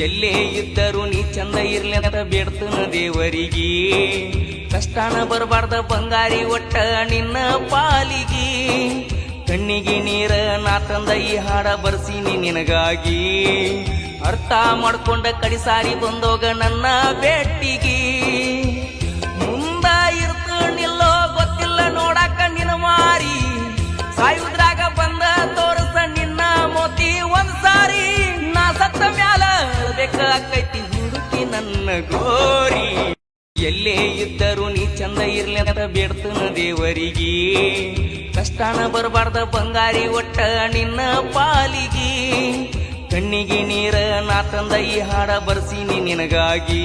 ಎಲ್ಲೇ ಇದ್ದರು ನೀ ಚಂದ ಇರ್ಲಿ ಅಂತ ಬೇಡ್ತನ ದೇವರಿಗೆ. ಕಷ್ಟನ ಬರಬಾರ್ದ ಬಂಗಾರಿ ಒಟ್ಟ ನಿನ್ನ ಪಾಲಿಗೆ. ಕಣ್ಣಿಗೆ ನೀರ ನಾ ತಂದ ಈ ಹಾಡ ಬರ್ಸೀನಿ ನಿನಗಾಗಿ. ಅರ್ಥ ಮಾಡ್ಕೊಂಡ ಕಡಿಸಾರಿ ಬಂದೋಗ ನನ್ನ ಬೆಟ್ಟಿಗೆ ಮುಂದ ಇರ್ತೀನಿಲ್ಲೋ ಗೊತ್ತಿಲ್ಲ ನೋಡಾಕ ನಿನ್ನ ಮಾರಿ. ಸಾಯುದ್ರಾಗ ಬಂದ ತೋರಿಸ ನಿನ್ನ ಮೋತಿ ಒಂದ್ಸಾರಿ. ನಾ ಸತ್ತ ಮ್ಯಾಲ ಬೇಕಾಕೈತಿ ಹುಡುಕಿ ನನ್ನ ಗೋರಿ. ಎಲ್ಲೇ ಇದ್ದರೂ ನೀ ಚಂದ ಇರ್ಲಿ ಅಂತ ಬೇಡ್ತನ ದೇವರಿಗೆ. ಕಷ್ಟನ ಬರಬಾರ್ದ ಬಂಗಾರಿ ಒಟ್ಟ ನಿನ್ನ ಪಾಲಿಗೆ. ಕಣ್ಣಿಗೆ ನೀರ ನಾ ತಂದ ಈ ಹಾಡ ಬರ್ಸೀನಿ ನಿನಗಾಗಿ.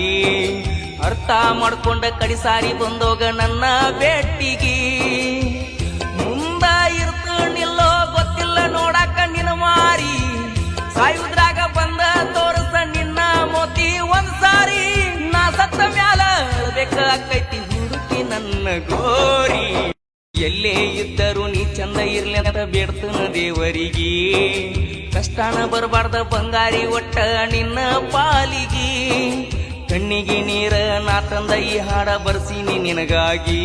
ಅರ್ಥ ಮಾಡ್ಕೊಂಡ ಕಡಿಸಾರಿ ಬಂದೋಗ ನನ್ನ ಭೇಟಿಗೆ ಬೇಕಾಕೈತಿ ಹುಡುಕಿ ನನ್ನ ಗೋರಿ. ಎಲ್ಲೇ ಇದ್ದರೂ ನೀ ಚಂದ ಇರ್ಲಿ ಅಂತ ಬೇಡ್ತನ ದೇವರಿಗೆ. ಕಷ್ಟನ ಬರಬಾರ್ದ ಬಂಗಾರಿ ಒಟ್ಟ ನಿನ್ನ ಪಾಲಿಗೆ. ಕಣ್ಣಿಗೆ ನೀರ ನಾ ತಂದ ಈ ಹಾಡ ಬರ್ಸೀನಿ ನಿನಗಾಗಿ.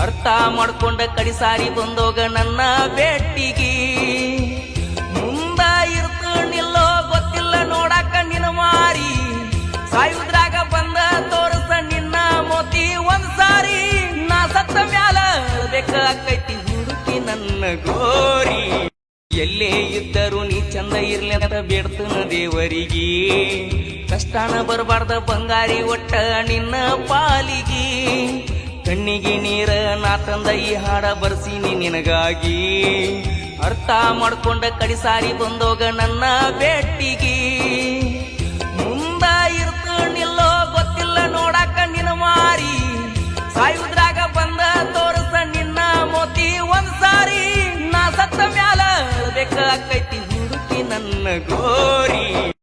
ಅರ್ಥ ಮಾಡ್ಕೊಂಡ ಕಡಿಸಾರಿ ಬಂದೋಗ ನನ್ನ ಭೇಟಿಗೆ ನಾ ಸತ್ತ ಮ್ಯಾಲ ಬೇಕಾಕೈತಿ ಹುಡುಕಿ ನನ್ನ ಗೋರಿ. ಎಲ್ಲೇ ಇದ್ದರು ನೀ ಚಂದ ಇರ್ಲಿ ಅಂತ ಬೇಡ್ತನ ದೇವರಿಗೆ. ಕಷ್ಟನ ಬರಬಾರ್ದ ಬಂಗಾರಿ ಒಟ್ಟ ನಿನ್ನ ಪಾಲಿಗೆ. ಕಣ್ಣಿಗೆ ನೀರ ನಾ ತಂದ ಈ ಹಾಡ ಬರ್ಸೀನಿ ನಿನಗಾಗಿ. ಅರ್ಥ ಮಾಡ್ಕೊಂಡ ಕಡಿಸಾರಿ ಬಂದೋಗ ನನ್ನ ಭೇಟಿಗೆ ಮುಂದ ಇರ್ತೀನಿಲ್ಲೋ ಗೊತ್ತಿಲ್ಲ ನೋಡಾಕ ನಿನ್ನ ಮಾರಿ. ಸಾಯುದ್ರಾಗ ಮ್ಯಾಲ ಬೇಕಾಕೈತಿ ಹುಡುಕಿ ನನ್ನ ಗೋರಿ.